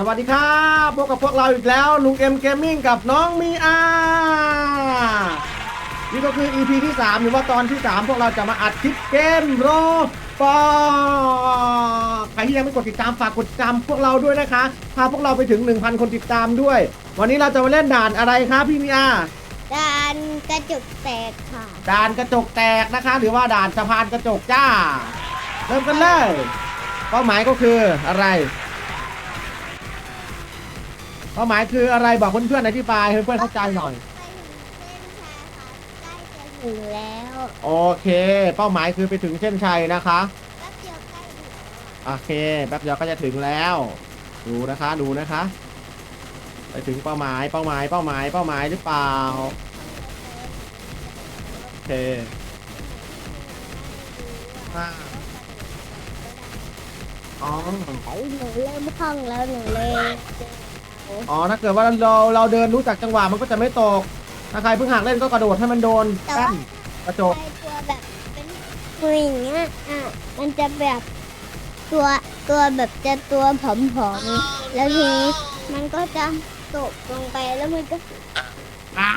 สวัสดีครับพบกับพวกเราอีกแล้วลุงเอ็มเกมมิ่งกับน้องมีอานี่ก็คือ EP ที่ 3 หรือว่าตอนที่ 3 พวกเราจะมาอัดคลิปเกมโรบอใครที่ยังไม่กดติดตามฝากกดติดตามพวกเราด้วยนะคะ พาพวกเราไปถึง 1,000 คนติดตามด้วย วันนี้เราจะมาเล่นด่านอะไรครับพี่มีอาด่านกระจกแตกค่ะ ด่านกระจกแตกนะคะ หรือว่าด่านสะพานกระจกจ้า เริ่มกันเลย เป้าหมายก็คืออะไร เป้าหมายคืออะไรบอกเพื่อนๆอธิบายให้เพื่อนๆเข้าใจหน่อย ไปถึงเส้นชัยค่ะใกล้จะถึงแล้วโอเค เป้าหมายคือไปถึงเส้นชัยนะคะ แป๊บเดียวใกล้ถึงโอเคแป๊บเดียวก็จะถึงแล้ว ดูนะคะดูนะคะ ไปถึงเป้าหมายเป้าหมายเป้าหมายเป้าหมายหรือเปล่าโอเคอ่าอ๋อไอ้หนูเริ่มคล่องแล้วหนูเลย อ๋อถ้าเกิดว่าเราเราเดินรู้จักจังหวะมันก็จะไม่ตกถ้าใครเพิ่งหักเล่นก็กระโดดให้มันโดนแต่แป้ว่านกระจกไอ้ตัวแบบเป็นตัวอย่างเงี้ยอะมันจะแบบตัวตัวแบบจะตัวผอมๆแล้วทีนี้มันก็จะตกลงไปแล้วมันก็อะ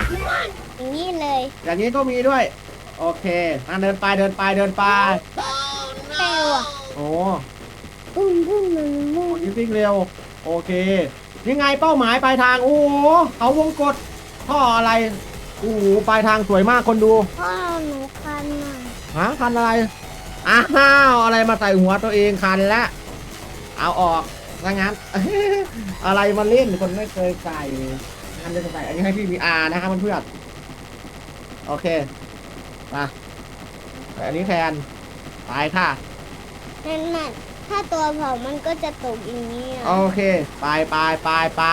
อย่างนี้เลยอย่างนี้ก็มีด้วย โอเคอะเดินไปเดินไปเดินไปเร็วอะโอ้ปุ้มปุ้มมันมุ้มยวิ่งเร็ว โอเค นี่ไงเป้าหมายปลายทางโอ้โหเขาวงกดท่ออะไรโอ้โหปลายทางสวยมากคนดูพ่อหนูคันอะฮะคันอะไรอ้าวอะไรมาใส่หัวตัวเองคันแล้วเอาออกถ้างั้น อะไรมาเล่นคนไม่เคยใส่อันจะใส่อันนี้ให้พี่มีอานะครับเพื่อนๆโอเคมาใส่อันนี้แทนไปค่ะ นั่นน่ะ ถ้าตัวผอมมันก็จะตกอย่างนี้อะโอเค ไปไปไปไป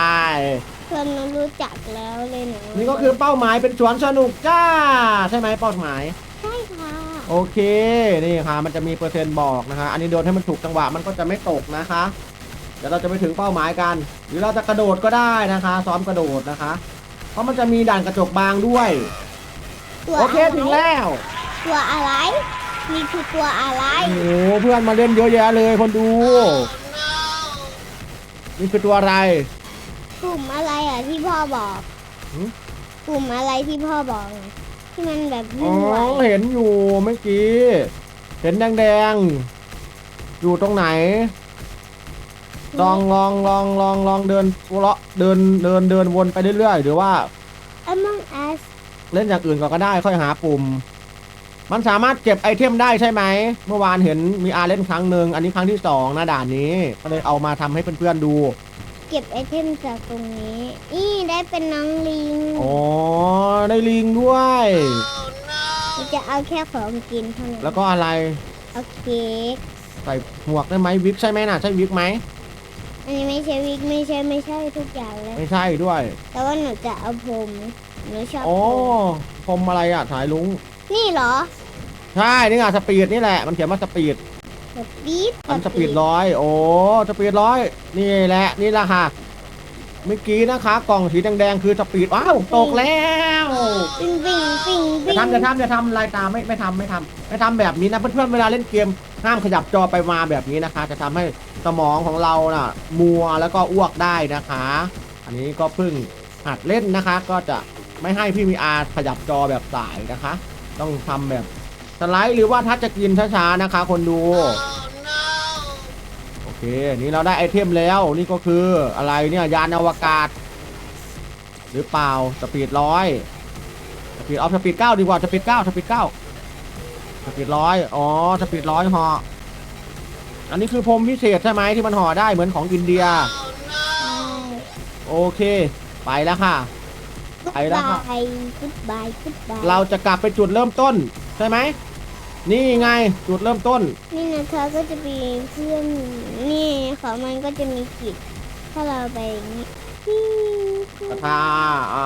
เพื่อนหนูรู้จักแล้วเลยหนูนี่ก็คือเป้าหมายเป็นสวนสนุกจ้า ใช่ไหมเป้าหมาย ใช่ค่ะโอเค นี่ค่ะ มันจะมีเปอร์เซ็นต์บอกนะคะ อันนี้โดนให้มันถูกจังหวะมันก็จะไม่ตกนะคะ เดี๋ยวเราจะไปถึงเป้าหมายกัน หรือเราจะกระโดดก็ได้นะคะ ซ้อมกระโดดนะคะ เพราะมันจะมีด่านกระจกบางด้วย ตัวโอเคอะไรถึงแล้ว ตัวอะไร นี่คือตัวอะไรโอ้โหเพื่อนมาเล่นเยอะแยะเลยคนดู นี่คือตัวอะไร กลุ่มอะไรอะที่พ่อบอก หืมกลุ่มอะไรที่พ่อบอกไงที่มันแบบอ๋วิ่องไหวเห็นอยู่เมื่อกี้ เห็นแดงๆ อยู่ตรงไหน ลองลองลองลองลองเดินเลาะเดินเดินเดินวนไปเรื่อยๆ หรือว่าอมองอัสเล่นอย่างอื่นก่อนก็ได้ค่อยหาปุ่ม มันสามารถเก็บไอเทมได้ใช่ไหม เมื่อวานเห็นมีอาเล่นครั้งหนึ่ง อันนี้ครั้งที่สองนะด่านนี้ ก็เลยเอามาทำให้เพื่อนๆดู เก็บไอเทมจากตรงนี้ นี่ได้เป็นน้องลิงอ๋อ ได้ลิงด้วยเราจะเอาแค่ของกินเท่านั้นแล้วก็อะไร เอาเค้กใส่หมวกได้ไหมวิกใช่ไหมน่ะ ใช่วิกไหม อันนี้ไม่ใช่วิกไม่ใช่ไม่ใช่ทุกอย่างเลย ไม่ใช่ด้วย แต่ว่าหนูจะเอาผมหนูชอบโอ้ผมพรมอะไรอะถ่ายลุง นี่เหรอใช่นี่ไงสปีดนี่แหละมันเขียนว่าสปีดสปีดมันสปีดร้อยโอ้สปีดร้อยนี่แหละนี่แหละค่ะเมื่อกี้นะคะกล่องสีแดงๆคือสปีดว้าวตกแล้ววิ่งวิ่งวิ่งอย่าวิ่งทำอย่าทำอย่าทำลายตาไม่ไม่ทำไม่ทำไม่ทำแบบนี้นะเพื่อนๆเวลาเล่นเกมห้ามขยับจอไปมาแบบนี้นะคะ จะทำให้สมองของเราน่ะ มัวแล้วก็อ้วกได้นะคะ อันนี้ก็เพิ่งหัดเล่นนะคะ ก็จะไม่ให้พี่มีอาขยับจอแบบสายนะคะ ต้องทำแบบสไลด์หรือว่าถ้าจะกินช้าๆนะคะ คนดู โอเค นี่เราได้ไอเทมแล้วนี่ก็คืออะไรเนี่ยยานอวกาศ หรือเปล่าสปีดร้อยสปีดออฟสปีดเก้าดีกว่าสปีดเก้าสปีดเก้าสปีดร้อยอ๋อสปีดร้อยห่ออันนี้คือพรมพิเศษใช่ไหมที่มันห่อได้เหมือนของอินเดีย โอเค ไปแล้วค่ะ ไปแล้วค่ะบายกุดบายกุดบายเราจะกลับไปจุดเริ่มต้น ใช่ไหม นี่ไงจุดเริ่มต้น นี่นะคะก็จะมีเพื่อนนี่ของมันก็จะมีขีดถ้าเราไปอย่างนี้กระทาอ้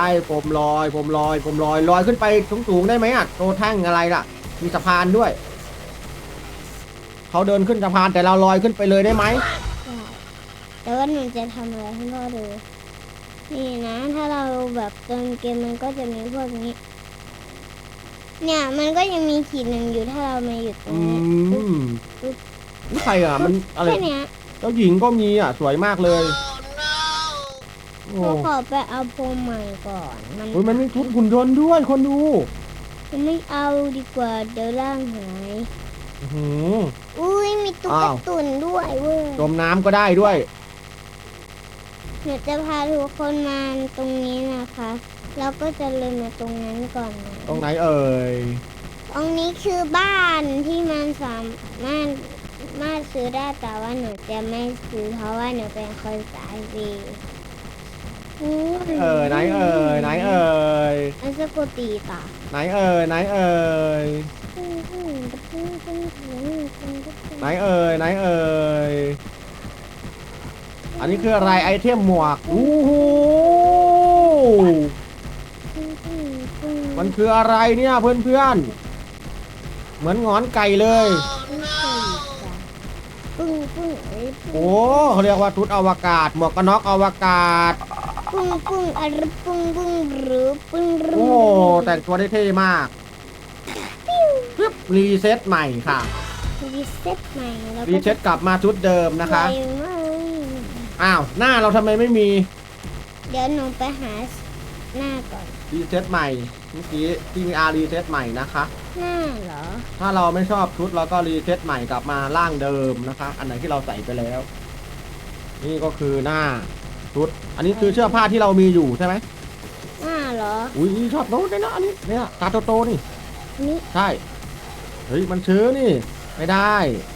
ายผมลอย ผมลอย ผมลอย ลอยขึ้นไปสูงๆได้ไหมอะโตแท่งอะไรล่ะ มีสะพานด้วย เขาเดินขึ้นสะพานแต่เราลอยขึ้นไปเลยได้ไหมได้แต่ว่าหนูจะทำอะไรให้พ่อดู นี่นะ ถ้าเราแบบเติมเกมมันก็จะมีพวกนี้ เนี่ยมันก็ยังมีขีดหนึ่งอยู่ถ้าเรามาหยุดตรอืงนี้มนี่ใครอะ มันอะไร แค่เนี้ยเอเจ้าหญิงก็มีอะ สวยมากเลย โอ้เราขอไปเอาโพมใหม่ก่อนมันโหมันมีชุดหุ่นยนต์ด้วยคนดูมันไม่เอาดีกว่าเดี๋ยวร่างหายอื้อหือ อุ้ยมีตุ๊กอ้าว ตุนด้วยเว้ยจมน้ำก็ได้ด้วย หนูจะพาทุกคนมาตรงนี้นะคะแล้วก็จะเลยมาตรงนั้นก่อนนะตรงไหนเอ่ย ตรงนี้คือบ้านที่มันสามารถมาซื้อได้แต่ว่าหนูจะไม่ซื้อเพราะว่าหนูเป็นคนสายวีอุ้ยเอ่ยไหนเอ่ยไหนเอ่ยอันสกุตีตาไหนเอ่ยไหนเอ่ยไหนเอ่ยไหนเอ่ย อันนี้คืออะไรไอเทมหมวกอู้หูมันคืออะไรเนี่ยเพื่อนๆ เหมือนหงอนไก่เลย ปึ้งปึ้งเอ้ยโอ้เขาเรียกว่าชุดอวกาศ หมวกกันน็อกอวกาศ ปึ้งปึ้งอะไรปึ้งปึ้งหรือปึ้งหรืโอ้แต่งตัวได้เท่มากปึ๊บรีเซ็ตใหม่ค่ะ รีเซ็ตใหม่แล้วก็รีเซ็ตกลับมาชุดเดิมนะคะสวยมาก อ้าวหน้าเราทำไมไม่มีเดี๋ยวหนูไปหาหน้าก่อน รีเซ็ตใหม่เมื่อกี้ที่มีอารีเซ็ตใหม่นะคะ หน้าเหรอ ถ้าเราไม่ชอบชุดเราก็รีเซ็ตใหม่กลับมาร่างเดิมนะคะ อันไหนที่เราใส่ไปแล้ว นี่ก็คือหน้าชุด อันนี้คือเสื้อผ้าที่เรามีอยู่ใช่ไหมหน้าเหรอ อุ้ยชอบโน้ตเลยนะอันนี้เนี่ยตาโตๆนี่ นี่ ใช่ เฮ้ย มันชื้อนี่ ไม่ได้เออ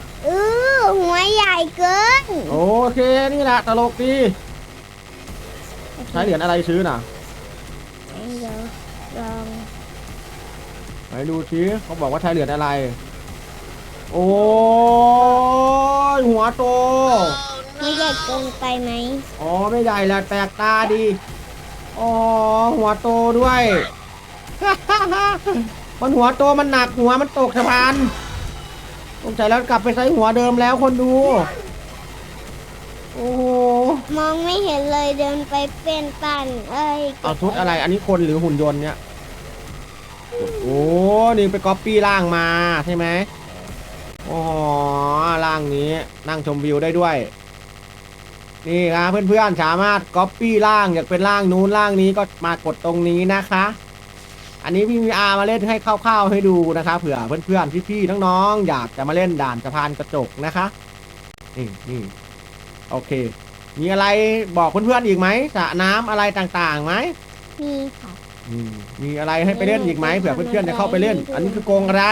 หัวใหญ่เกินโอเคนี่แหละตลกดีใช้เหรียญอะไรซื้อน่ะเดี๋ยวลองไหนดูชิเขาบอกว่าใช้เหรียญอะไร โอ้ยหัวโตไม่ใหญ่เกินไปไหมอ๋อไม่ใหญ่แหละแปลกตาดีอ๋อหัวโตด้วยมันหัวโตมันหนักหัวมันตกสะพาน สงสัยแล้วกลับไปใช้หัวเดิมแล้วคนดู โอ้โหมองไม่เห็นเลยเดินไปเป็นปั่นเอ้ยเอาชุดอะไร อันนี้คนหรือหุ่นยนต์เนี่ย โอ้นี่ไปก๊อปปี้ร่างมาใช่ไหมโอ้โหร่างนี้นั่งชมวิวได้ด้วย นี่ครับเพื่อนๆสามารถก๊อปปี้ร่างอยากเป็นร่างนู้นร่างนี้ก็มากดตรงนี้นะคะ อันนี้พี่มีอามาเล่นให้คร่าวๆให้ดูนะคะเผื่อเพื่อนๆพี่ๆน้องๆอยากจะมาเล่นด่านสะพานกระจกนะคะนี่นี่โอเค มีอะไรบอกเพื่อนๆอีกไหมสระน้ำอะไรต่างๆไหมมีค่ะอืมมีอะไรให้ไปเล่นอีกไหมเผื่อเพื่อนๆจะเข้าไปเล่น อันนี้คือโกงอะไร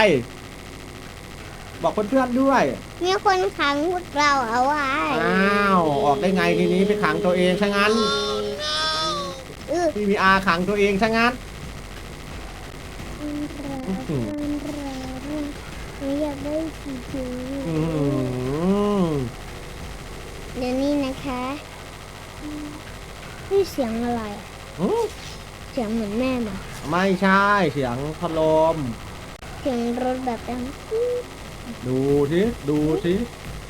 บอกเพื่อนๆด้วย มีคนขังพวกเราเอาไว้อ้าวออกได้ไงทีนี้ไปขังตัวเองซะงั้นเออพี่มีอาขังตัวเองซะงั้นหนูอยากได้สี เขียวอืมเดี๋ยวนี้นะคะนี่เสียงอะไรอะอืมเสียงเหมือนแม่มาไม่ใช่เสียงพัดลม เสียงรถแบบดังดูสิดูสิ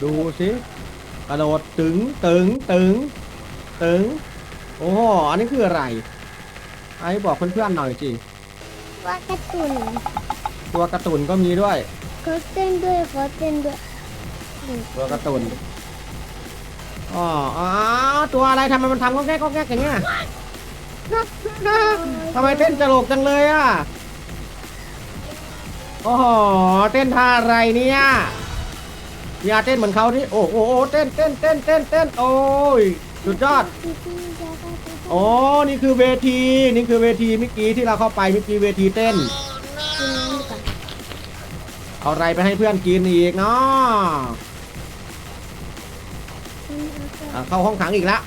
ดูสิกระโดดตึงตึงตึงตึง โอ้โหอันนี้คืออะไร ไอ้บอกเพื่อนๆหน่อยสิว่ากระตุนตัวการ์ตูนก็มีด้วย เขาเต้นด้วยเขาเต้นด้วยตัวการ์ตูนอ๋ออ๋อตัวอะไรทำไมมันทำก็แก๊กก็แก๊กอย่างเงี้ยทำไมเต้นตลกจังเลยอะโอ้โหเต้นท่าอะไรเนี่ยอย่าเต้นเหมือนเขาที่โอ้โหเต้นเต้นเต้นเต้นเต้นโอ้ยสุดยอดโอ้นี่คือเวทีนี่คือเวทีเมื่อกี้ที่เราเข้าไปเมื่อกี้เวทีเต้นกินน้ำดีกว่า เอาอะไรไปให้เพื่อนกินอีกเนาะอะเข้าห้องขังอีกแล้ว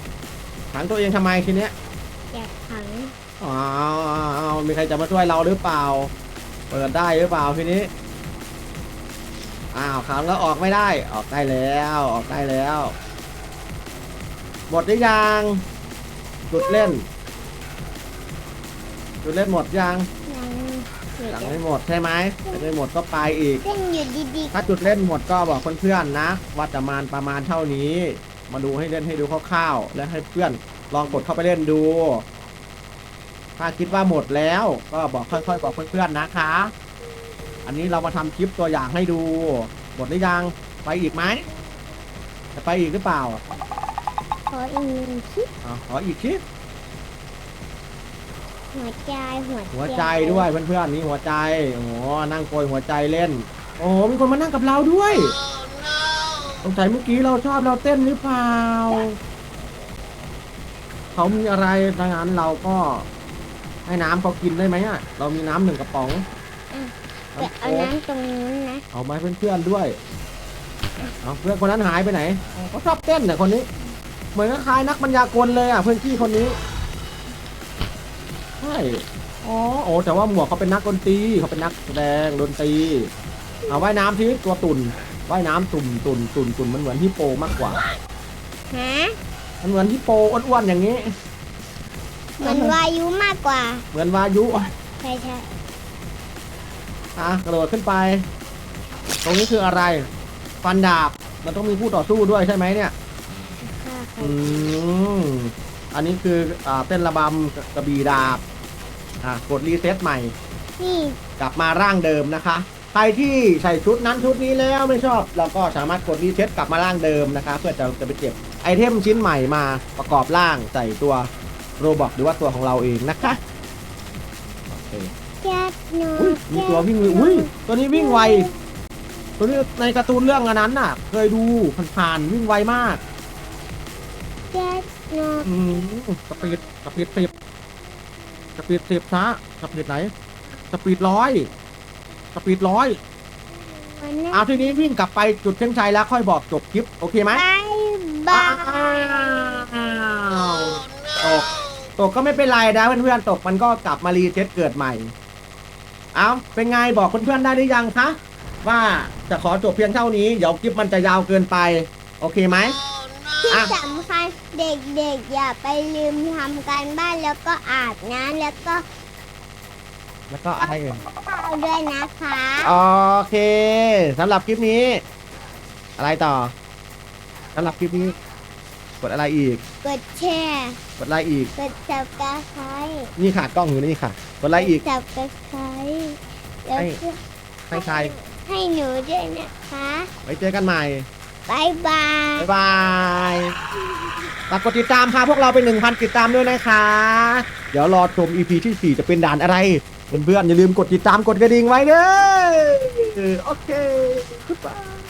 ขังตัวเองทำไมทีเนี้ยอยากขังอ้าวอ้าวมีใครจะมาช่วยเราหรือเปล่า เปิดได้หรือเปล่าทีนี้อ้าวขังแล้วออกไม่ได้ออกได้แล้วออกได้แล้ว หมดหรือยังจุดเล่นจุดเล่นหมดยัง ยังเดี๋ยวยังจะไม่หมดใช่ไหมยังไม่หมดก็ไปอีกเต้นอยู่ดีถ้าจุดเล่นหมดก็บอกเพื่อนๆนะ ว่าจะมาประมาณเท่านี้ มาดูให้เล่นให้ดูคร่าวๆ และให้เพื่อนลองกดเข้าไปเล่นดู ถ้าคิดว่าหมดแล้วก็บอกค่อยๆ บอกเพื่อนๆนะคะ อันนี้เรามาทำคลิปตัวอย่างให้ดู หมดหรือยัง ไปอีกไหมจะไปอีกหรือเปล่าขออีกหนึ่งคลิป อะขออีกคลิป หัวใจหัวใจหัวใจด้วยเพื่อนๆนี่หัวใจ โอ้โหนั่งโกยหัวใจเล่น โอ้โหมีคนมานั่งกับเราด้วยสงสัยเมื่อกี้เราชอบเราเต้นหรือเปล่า เขามีอะไรดังนั้นเราก็ให้น้ำเขากินได้ไหมอะ เรามีน้ำหนึ่งกระป๋องแต่เอาน้ำตรงนู้นนะเอามาให้เพื่อนๆด้วยเอาเพื่อนคนนั้นหายไปไหนเขาชอบเต้นเนี่ยคนนี้ เหมือนกับคล้ายนักบรรยากลเลยอะเพื่อนพี่คนนี้ ใช่อ๋อโอ้แต่ว่าหมวกเขาเป็นนักดนตรีเขาเป็นนักแสดงดนตรีเอาว่ายน้ำที่ตัวตุ่นว่ายน้ำตุ่นตุ่นตุ่นตุ่นมันเหมือนฮิปโปมากกว่าฮะมันเหมือนฮิปโปอ้วนๆอย่างนี้ เหมือนวายุมากกว่า เหมือนวายุใช่ใช่อะกระโดดขึ้นไป ตรงนี้คืออะไร ฟันดาบมันต้องมีผู้ต่อสู้ด้วยใช่ไหมเนี่ยค่ะอืมอันนี้คืออ่าเต้นระบำกระบี่ดาบ อะกดรีเซ็ตใหม่ นี่กลับมาร่างเดิมนะคะ ใครที่ใส่ชุดนั้นชุดนี้แล้วไม่ชอบ เราก็สามารถกดรีเซ็ตกลับมาร่างเดิมนะคะ เพื่อจะจะไปเก็บไอเทมชิ้นใหม่มาประกอบร่างใส่ตัวโรบอทหรือว่าตัวของเราเองนะคะโอเคแก๊สโนอุ้ยมีตัววิ่งอุ้ยตัวนี้วิ่งไวตัวนี้ในการ์ตูนเรื่องอันนั้นน่ะ เคยดูผ่านๆวิ่งไวมากแก๊สโนอืมสปีดสปีดสิบ สปีดสิบซะสปีดไหนสปีดร้อยสปีดร้อยวันนั้นเอาทีนี้วิ่งกลับไปจุดเส้นชัยแล้วค่อยบอกจบคลิปโอเคไหมบายบายอ้าวตกตกก็ไม่เป็นไรนะเพื่อนๆตกมันก็กลับมารีเซ็ตเกิดใหม่ เอาเป็นไงบอกเพื่อนๆได้หรือยังคะว่าจะขอจบเพียงเท่านี้เดี๋ยวคลิปมันจะยาวเกินไป โอเคไหม ที่อะสำคัญเด็กๆอย่าไปลืมทำการบ้านแล้วก็อาบน้ำแล้วก็แล้วก็อะไรเอ่ยข้าวด้วยนะคะโอเคสำหรับคลิปนี้ อะไรต่อสำหรับคลิปนี้ กดอะไรอีก กดแชร์กดอะไรอีกกดจับกระไคร้นี่ค่ะกล้องอยู่นี่ค่ะ กดอะไรอีกจับกระไคร้แล้วให้ก็ให้ใครให้หนูด้วยนะคะ ไว้เจอกันใหม่ บายบาย บ๊ายบายฝากกดติดตามพาพวกเราไป 1,000 ติดตามด้วยนะคะ เดี๋ยวรอชม EP ที่ 4 จะเป็นด่านอะไร เพื่อนๆอย่าลืมกดติดตามกดกระดิ่งไว้เด้อโอเคบ๊ายบาย